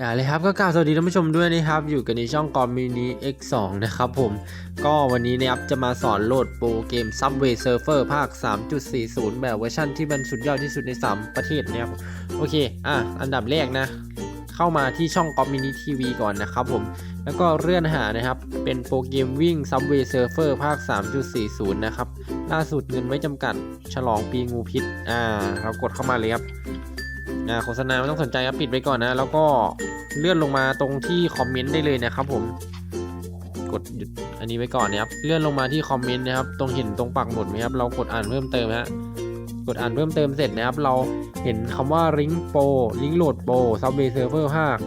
อ่าเลยครับก็กล่าวสวัสดีท่านผู้ชมด้วยนะครับ อยู่กันในช่องกอมมินิ X2 นะครับผม ก็วันนี้นะครับจะมาสอนโหลดโปรเกม Subway Surfer ภาค 3.40 แบบเวอร์ชันที่มันสุดยอดที่สุดใน 3 ประเทศนะครับ โอเค อะ อันดับแรกนะ เข้ามาที่ช่องกอมมินิทีวีก่อนนะครับผม แล้วก็เลื่อนหานะครับ เป็นโปรเกมวิ่ง Subway Surfer ภาค 3.40 นะครับ ล่าสุดเงินไม่จำกัด ฉลองปีงูพิษ อ่า เรากดเข้ามาเลยครับ อ่าโฆษณาไม่ต้องสนใจครับปิดไว้ก่อนนะ แล้วก็เลื่อนลงมาตรงที่คอมเมนต์ได้เลยนะครับผมกดหยุดอันนี้ไว้ก่อนนะครับเลื่อนลงมาที่คอมเมนต์นะครับตรงเห็นตรงปักหมุดไหมครับเรากดอ่านเพิ่มเติมฮะกดอ่านเพิ่มเติมเสร็จนะครับ เราเห็นคำว่าลิงก์โปรลิงก์โหลดโปรซับเบเซิร์ฟเวอร์ภาค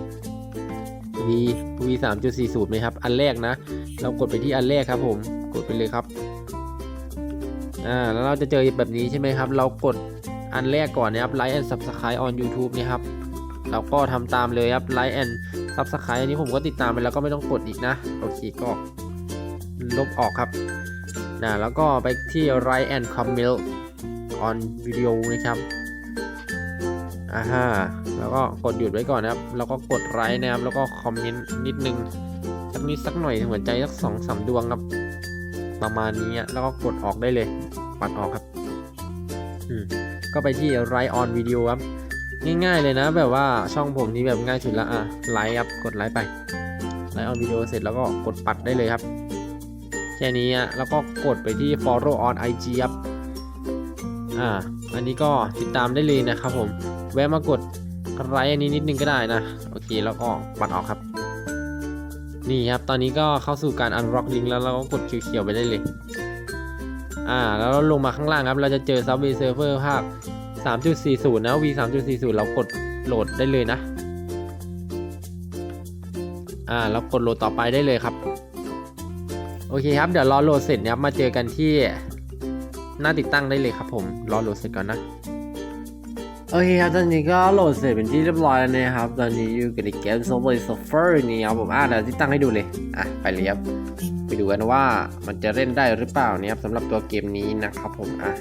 V V 3.40ไหมครับ อันแรกนะ เรากดไปที่อันแรกครับผมกดไปเลยครับอ่าแล้วเราจะเจอแบบนี้ใช่ไหมครับ เรากด อันแรกก่อนนะครับ Like and Subscribe on YouTube นี่ครับเราก็ทำตามเลยครับ Like and Subscribe อันนี้ผมก็ติดตามไปแล้วก็ไม่ต้องกดอีกนะ โอเคก็ลบออกครับนะแล้วก็ไปที่ Like and Comment on Video นะครับอ่าฮะแล้วก็กดหยุดไว้ก่อนนะครับ แล้วก็กดไลค์นะครับ แล้วก็คอมเมนต์นิดนึงสักนิดสักหน่อยหัวใจสักสองสามดวงครับ ประมาณนี้แล้วก็กดออกได้เลย ปัดออกครับ อืม ก็ไปที่ Write on Video ครับ ง่ายๆเลยนะ แบบว่าช่องผมนี้แบบง่ายสุดละอะไลค์ครับกดไลค์ไปไลค์ on Video เสร็จแล้วก็กดปัดได้เลยครับ แค่นี้อะแล้วก็กดไปที่ Follow on IG ครับอ่าอันนี้ก็ติดตามได้เลยนะครับผม แวะมากดไลค์อันนี้นิดนึงก็ได้นะ โอเคแล้วก็ปัดออกครับ นี่ครับ ตอนนี้ก็เข้าสู่การ unlock link แล้วเราก็กดเขียวๆไปได้เลย อ่าแล้วเราลงมาข้างล่างครับเราจะเจอ Subway Surfer ภาค 3.40 นะ V 3.40 เรากดโหลดได้เลยนะ อ่าเรากดโหลดต่อไปได้เลยครับ โอเคครับ เดี๋ยวรอโหลดเสร็จนะครับมาเจอกันที่หน้าติดตั้งได้เลยครับผม รอโหลดเสร็จก่อนนะ โอเคครับตอนนี้ก็โหลดเสร็จเป็นที่เรียบร้อยแล้วนะครับ ตอนนี้อยู่กับในเกม Subway Surfer นี่ครับผมอ่าเดี๋ยวติดตั้งให้ดูเลย อะ ไปเลยครับ ไปดูกันว่ามันจะเล่นได้หรือเปล่านี่ครับสำหรับตัวเกมนี้นะครับผม อะ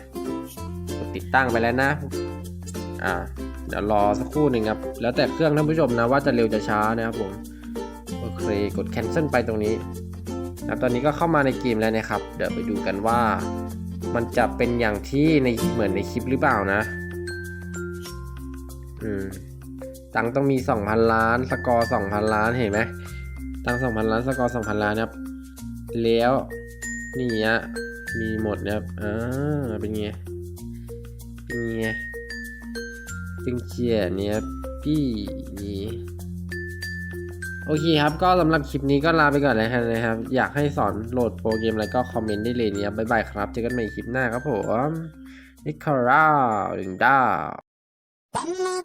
ติดตั้งไปแล้วนะ อ่า เดี๋ยวรอสักครู่หนึ่งครับ แล้วแต่เครื่องท่านผู้ชมนะว่าจะเร็วจะช้านะครับผม โอเค กด cancel ไปตรงนี้นะตอนนี้ก็เข้ามาในเกมแล้วนะครับ เดี๋ยวไปดูกันว่า มันจะเป็นอย่างที่ในเหมือนในคลิปหรือเปล่านะ อืมตังต้องมี2,000ล้าน สกอร์2,000ล้านเห็นไหมตังค์2,000ล้าน สกอร์2,000ล้านนะครับ แล้วนี่ฮะมีหมดนะครับอ่าเป็นไงเป็นไงจึงเชียเนี่ยพี่นี่โอเคครับ ก็สำหรับคลิปนี้ก็ลาไปก่อนเลยนะครับ อยากให้สอนโหลดโปรเกมอะไรก็คอมเมนต์ได้เลยเนี่ยบ๊ายบายครับ เจอกันใหม่คลิปหน้าครับผมนิคาราดึงดาว Thank you.